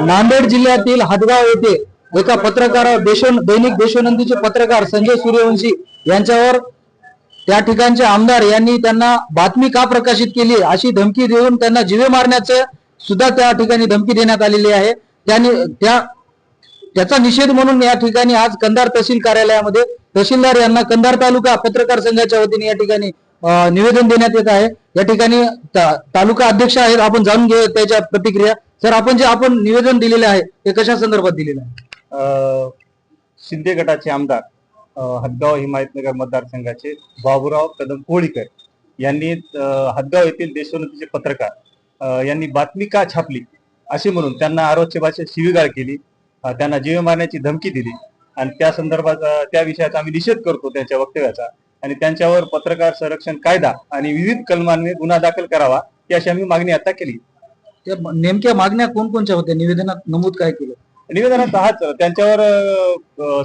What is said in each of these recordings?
नांदेड जिल्ह्यातील हदगाव येथे एका पत्रकार देशो दैनिक देशोनंदीचे पत्रकार संजय सूर्यवंशी यांच्यावर त्या ठिकाणचे आमदार यांनी त्यांना बातमी का प्रकाशित केली अशी धमकी देऊन त्यांना जिवे मारण्याचे सुद्धा त्या ठिकाणी धमकी देण्यात आलेली आहे. त्यांनी त्या त्याचा निषेध म्हणून या ठिकाणी आज कंधार तहसील कार्यालयामध्ये तहसीलदार यांना कंधार तालुका पत्रकार संघाच्या वतीने या ठिकाणी निवेदन देण्यात येत आहे. या ठिकाणी तालुका अध्यक्ष आहेत. आपण जाणून घेऊ त्याच्या प्रतिक्रिया. सर आपण जे आपण निवेदन दिलेले आहे ते कशा संदर्भात दिलेलं आहे? शिंदे गटाचे आमदार हदगाव हिमायतनगर मतदारसंघाचे बाबूराव कदम कोळीकर यांनी हदगाव येथील देशोन्नतीचे पत्रकार यांनी बातमी का छापली? असे म्हणून त्यांना आरोग्य भाषेत शिवीगाळ केली. त्यांना जीव मारण्याची धमकी दिली. आणि त्या संदर्भात त्या विषयाचा आम्ही निषेध करतो त्यांच्या वक्तव्याचा. आणि त्यांच्यावर पत्रकार संरक्षण कायदा आणि विविध कलमांनी गुन्हा दाखल करावा ही अशी आम्ही मागणी आता केली. त्या नेमक्या मागण्या कोणकोणत्या होत्या? निवेदनात नमूद काय केलं? निवेदनात हाच त्यांच्यावर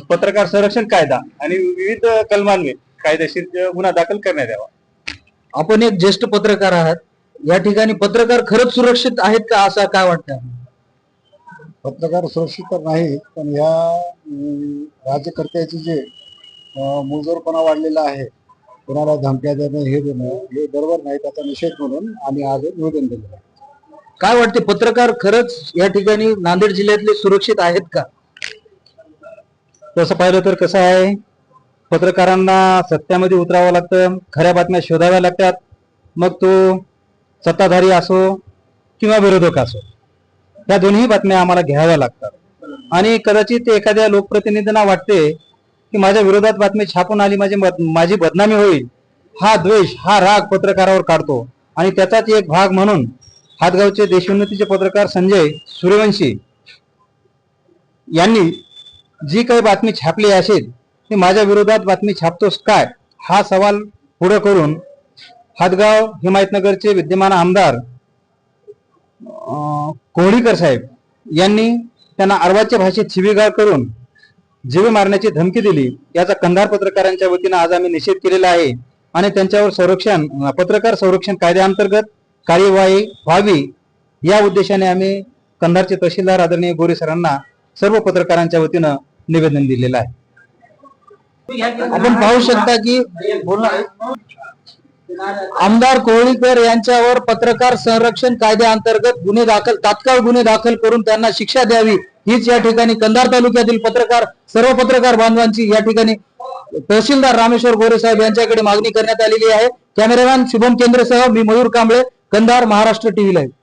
पत्रकार संरक्षण कायदा आणि विविध कलमान्वये कायदेशीर गुन्हा दाखल करण्यात यावा. आपण एक ज्येष्ठ पत्रकार आहात. या ठिकाणी पत्रकार खरंच सुरक्षित आहेत का? असं काय वाटतं पत्रकार सुरक्षित तर नाही पण ह्या अं, राज्यकर्त्याचे जे मुजोरपणा वाढलेला आहे. कोणाला धमक्या देणं हे देणं हे बरोबर नाही त्याचा निषेध म्हणून आम्ही आज निवेदन दिलेलं आहे. काय वाटते पत्रकार खरंच या ठिकाणी नांदेड जिल्ह्यातले सुरक्षित आहेत का? तसं पाहिलं तर कसं आहे पत्रकारांना सत्यामध्ये उतरावं लागतं खऱ्या बातम्या शोधाव्या लागतात. मग तो सत्ताधारी असो किंवा विरोधक असो या दोन्ही बातम्या आम्हाला घ्याव्या लागतात. आणि कदाचित एखाद्या लोकप्रतिनिधींना वाटते की माझ्या विरोधात बातमी छापून आली माझी माझी बदनामी होईल. हा द्वेष हा राग पत्रकारावर काढतो. आणि त्याचाच एक भाग म्हणून हातगावचे देशोन्नतीचे पत्रकार संजय सूर्यवंशी यांनी जी काही बातमी छापली असेल ती माझ्या विरोधात बातमी छापतोस काय? हा सवाल पुढे करून हातगाव हिमायतनगरचे विद्यमान आमदार अं, कोहळीकर साहेब यांनी त्यांना अर्वाच्या भाषेत शिवीगाळ करून जीवे मारण्याची धमकी दिली. याचा कंधार पत्रकारांच्या वतीनं आज आम्ही निषेध केलेला आहे. आणि त्यांच्यावर संरक्षण पत्रकार संरक्षण कायद्याअंतर्गत कार्यवाही व्हावी या उद्देशाने आम्ही कंधारचे तहसीलदार आदरणीय गोरे सरांना सर्व पत्रकारांच्या वतीनं निवेदन दिलेलं आहे. आपण पाहू शकता की आमदार कोहळीकर यांच्यावर पत्रकार संरक्षण कायद्याअंतर्गत गुन्हे दाखल तात्काळ गुन्हे दाखल करून त्यांना शिक्षा द्यावी हीच या ठिकाणी कंधार तालुक्यातील पत्रकार सर्व पत्रकार बांधवांची या ठिकाणी तहसीलदार रामेश्वर गोरे साहेब यांच्याकडे मागणी करण्यात आलेली आहे. कॅमेरामॅन शुभम केंद्रसह मी मयूर कांबळे कंधार महाराष्ट्र टीव्ही लाईव्ह.